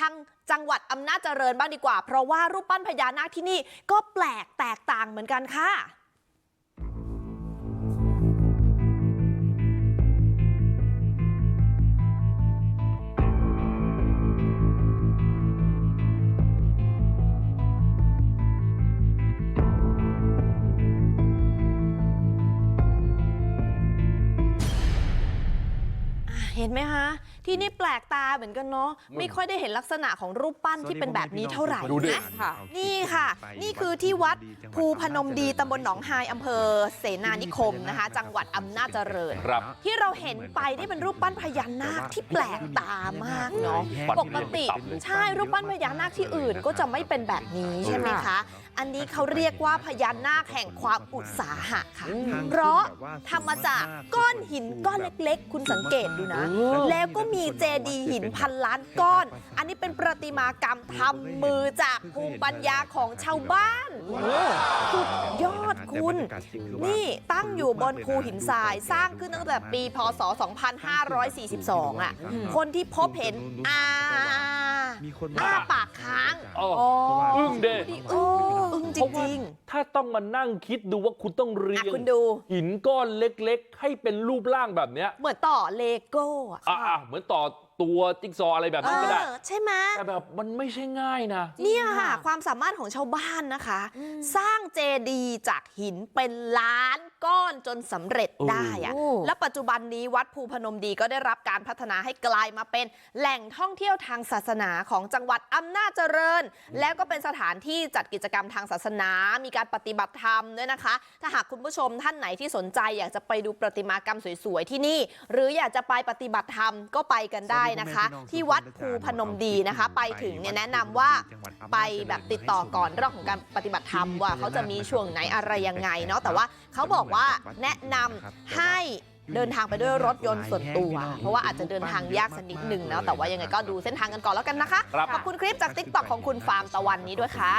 ทางจังหวัดอำนาจเจริญบ้างดีกว่าเพราะว่ารูปปั้นพญานาคที่นี่ก็แปลกแตกต่างเหมือนกันค่ะ เห็นไหมคะ ที่นี่แปลกตาเหมือนกันเนาะไม่ค่อยได้เห็นลักษณะของรูปปั้นที่เป็นแบบนี้เท่าไหร่ดูดินะค่ะนี่ค่ะ นี่คือที่วัดภูพนมดีตำบลหนองไฮอำเภอ เสนานิคมนะคะ จังหวัดอำนาจเจริญครับที่เราเห็นไปนี่เป็นรูปปั้นพญานาคที่แปลกตามากเนาะฟันปที่กเรียงติเป็นตับเลยใช่รูปปั้นพญานาคที่อื่นก็จะไม่เป็นแบบนี้ใช่ไหมคะ อันนี้เขาเรียกว่าพญานาคแห่งความอุตสาหะค่ะเพราะทำมาจากก้อนหินก้อนเล็กๆ คุณสังเกตดูนะแล้วก็มีเจดีย์หินพันล้านก้อน อันนี้เป็นประติมากรรมทำมือจากภูมิปัญญาของชาวบ้านสุดยอดคุณ นี่ตั้งอยู่บนภูหินทรายสร้างขึ้นตั้งแต่ปี พศ 2542 อะ คนที่พบเห็นอาอ้าปากค้างอ๋ออึ้งเด้ดิอึ้งอึ้งจริงถ้าต้องมานั่งคิดดูว่าคุณต้องๆเรีอะยงคุณดูหินก้อนเล็กๆ ให้เป็นรูปร่างแบบเนี้ยเหมือนต่อเลโก้อะอะๆเหมือนต่อตัวจิ๊กซอว์อะไรแบบเอนี้ก็ได้อใช่ไหมแต่แบบมันไม่ใช่ง่ายนะเนี่ยค่ะ ความสามารถของชาวบ้านนะคะ สร้างเจดีย์จากหินเป็นล้านก้อนจนสำเร็จได้อะโอ้และปัจจุบันนี้วัดภูพนมดีก็ได้รับการพัฒนาให้กลายมาเป็นแหล่งท่องเที่ยวทางศาสนาของจังหวัดอำนาจเจริญ แล้วก็เป็นสถานที่จัดกิจกรรมทางศาสนามีการปฏิบัติธรรมด้วยนะคะ ถ้าหากคุณผู้ชมท่านไหนที่สนใจ อยากจะไปดูประติมากรรมสวยๆที่นี่ หรืออยากจะไปปฏิบัติธรรมก็ไปกันได้นะคะ ที่วัดภูพนมดีนะคะ ไปถึงเนี่ยแนะนำว่าไปแบบติดต่อก่อนเรื่องของการปฏิบัติธรรมว่าเขาจะมีช่วงไหนอะไรยังไงเนาะแต่ว่าเขาบอกว่าแนะนำให้เดินทางไปด้วยรถยนต์ส่วนตัว เพราะว่าอาจจะเดินทางยากสักนิดหนึ่งเนาะแต่ว่ายังไงก็ดูเส้นทางกันก่อนแล้วกันนะคะครับขอบคุณคลิปจากติ๊กต็อกของคุณฟาร์มตะวันนี้ด้วยค่ะ